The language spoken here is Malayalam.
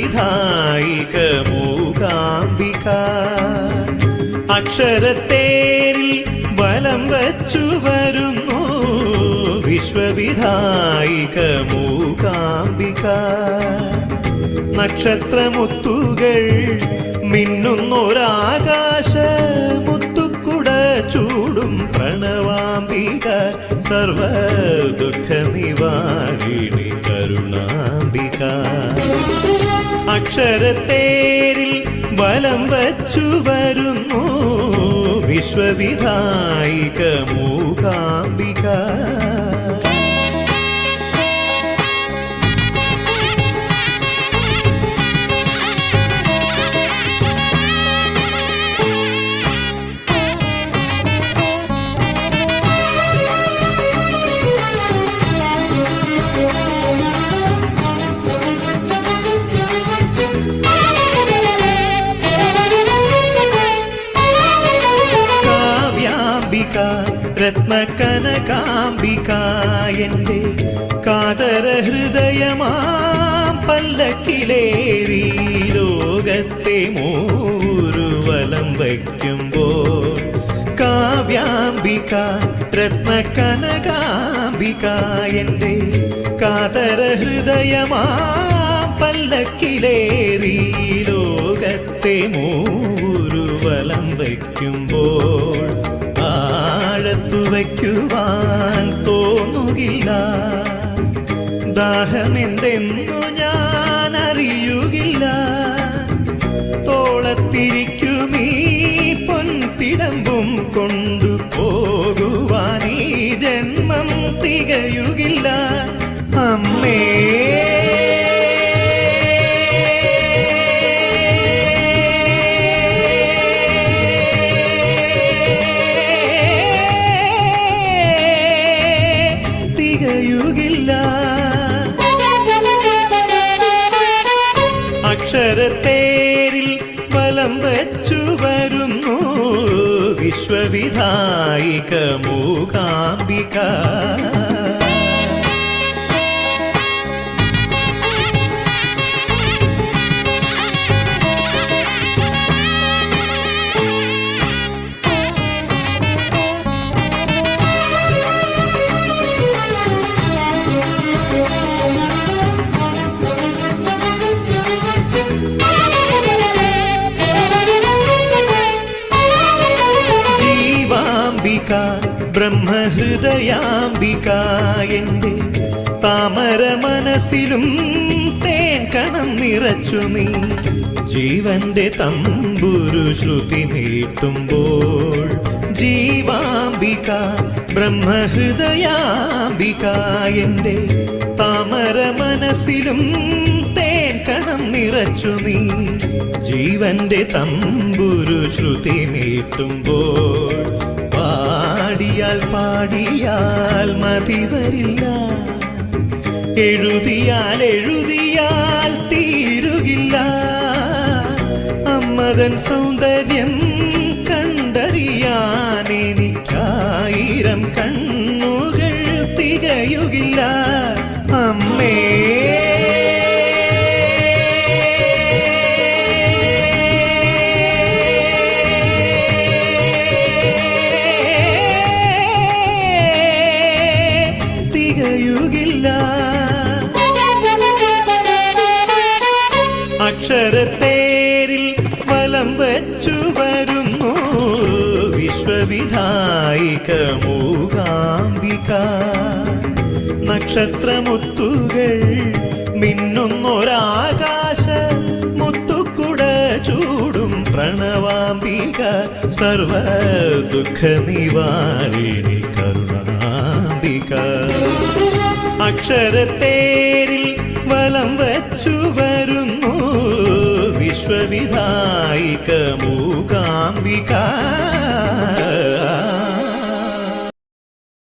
വിശ്വവിധായിക മൂകാംബിക അക്ഷരത്തേരിൽ വലം വച്ചു വരുന്നു വിശ്വവിധായിക മൂകാംബിക നക്ഷത്രമുത്തുകൾ മിന്നുന്നൊരാകാശ മുത്തുക്കുട ചൂടും പ്രണവാംബിക. സർവ ദുഃഖ നിവാരിണി കരുണാംബിക. അക്ഷരത്തേരിൽ ബലം വച്ചു വരുന്നു. വിശ്വവിധായിക മൂകാംബിക. കാവ്യാംബിക രത്നകനകാംബിക എന്റെ കാതര പല്ലക്കിലേറി ലോകത്തെ മൂരുവലം വയ്ക്കുമ്പോൾ കാവ്യാംബിക രത്നകനകാംബിക എന്റെ കാതര പല്ലക്കിലേറി ലോകത്തെ മൂരുവലം വയ്ക്കുമ്പോൾ വയ്ക്കുവാൻ തോന്നുകില്ല. ദാഹമെന്തെന്നു ഞാൻ അറിയുകില്ല തോളത്തിരിക്കുമീ പൊൻതിടമ്പും കൊണ്ടു വരുന്നു വിശ്വവിധായിക മൂകാംബിക. ബ്രഹ്മഹൃദയാംബിക എന്റെ താമര മനസ്സിലും തേൻ കണം നിറച്ചു നീ. ജീവന്റെ തമ്പുരു ശ്രുതി നീട്ടുമ്പോൾ ജീവാംബിക ബ്രഹ്മഹൃദയാംബിക എന്റെ താമര മനസ്സിലും തേൻ കണം നിറച്ചു നീ. ജീവന്റെ തമ്പുരു ശ്രുതി നീട്ടുമ്പോൾ പാടിയാൽ പാടിയാൽ മതി വരില്ല. എഴുതിയാൽ എഴുതിയാൽ തീരുകില്ല. അമ്മതൻ സൗന്ദര്യം കണ്ടറിയാൻ എനിക്കായിരം കണ്ണുകൾ തികയുകില്ല. അമ്മേ അക്ഷരത്തേരിൽ വലം വച്ചു വരുന്നു. വിശ്വവിധായിക മൂകാംബിക നക്ഷത്രമുത്തുകൾ മിന്നുന്നൊരാകാശ. മുത്തുക്കുട ചൂടും പ്രണവാംബിക. സർവ ദുഃഖ നിവാരിണി കരുണാംബിക. അക്ഷരത്തേരിൽ വിശ്വവിധായിക മൂകാംബിക